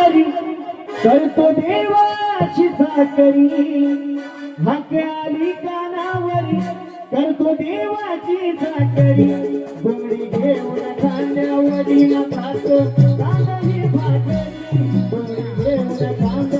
कानावरी करतो देवाची साकरी हाक आली कानावरी. करतो देवाची साकरी बुंगडी घेऊन खांद्यावरी खातो. कांदाही भाकरी. बुंगडी घेऊन खांद्यावरी